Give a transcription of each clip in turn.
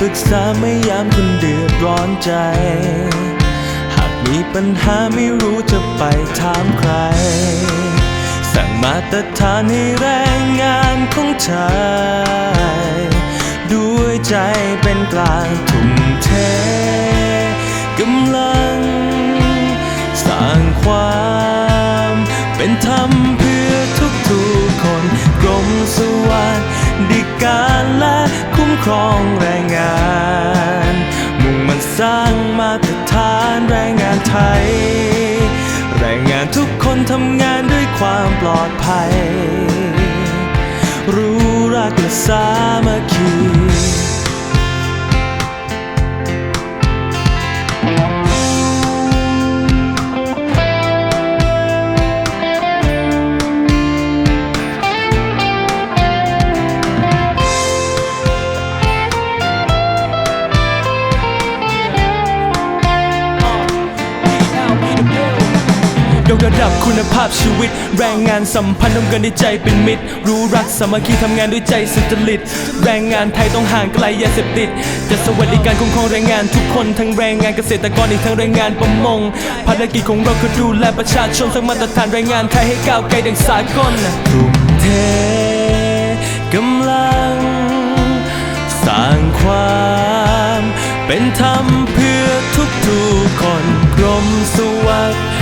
ปรึกษาไม่ยามคุณเดือดร้อนใจ หากมีปัญหาไม่รู้จะไปถามใคร สั่งมาตรฐานให้แรงงานของชายด้วยใจเป็นกลางทุ่มเทกำลัง สร้างความเป็นธรรม ความปลอดภัย รู้รักและสามัคคี ยกระดับคุณภาพชีวิต แรงงานสัมพันธ์ต้องกันในใจเป็นมิตร รู้รักสามัคคีทำงานด้วยใจสุจริต แรงงานไทยต้องห่างไกลยาเสพติดจะสวัสดิการคุ้มครองแรงงานทุกคนทั้งแรงงานเกษตรกรอีกทั้งแรงงานประมงภารกิจของเราคือดูแลประชาชนสร้างมาตรฐานแรงงานไทยให้ก้าวไกลดังสากลทุ่มเทกำลัง สร้างความเป็นธรรมเพื่อทุกทุกๆคนกรมสวัสดิ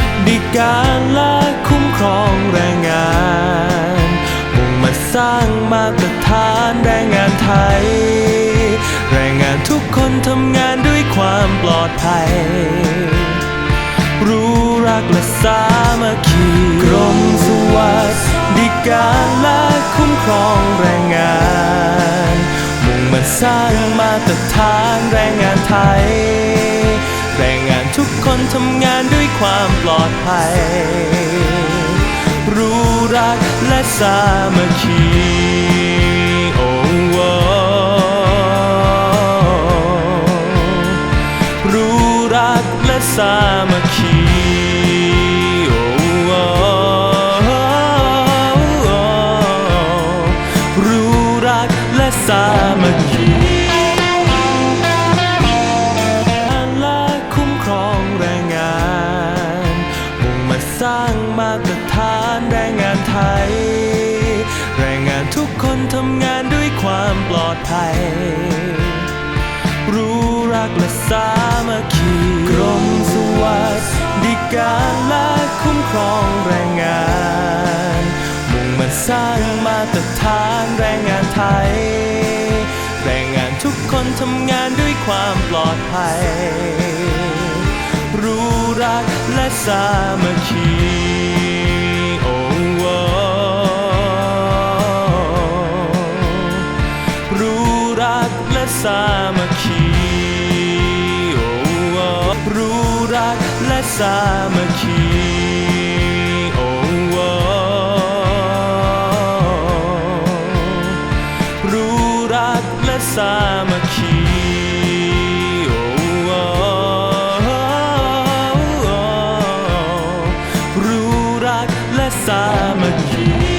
การและคุ้มครองแรงงานมุ่งมาสร้างมาตรฐานแรงงานไทย แรงงานทุกคนทำงานด้วยความปลอดภัย รู้รักและสามัคคีกรมสวัสดิการและคุ้มครองแรงงาน มุ่งมันสร้างมาตรฐานแรงงานไทย แรงงานทุกคนทำงานด้วยความปลอดภัย รู้รักและสามัคคีโอ้โวรู้รักและสามัคคี ทุกคนทำงานด้วยความปลอดภัย รู้รักและสามัคคีกรมสวัสดิการและคุ้มครองแรงงาน มุ่งมาสร้างมาตรฐานแรงงานไทย แรงงานทุกคนทำงานด้วยความปลอดภัย รู้รักและสามัคคี สามัคคีโอ้รู้รักและสามัคคีโอ้รู้รักและสามัคคีโอ้โอ้รู้รักและสามัคคี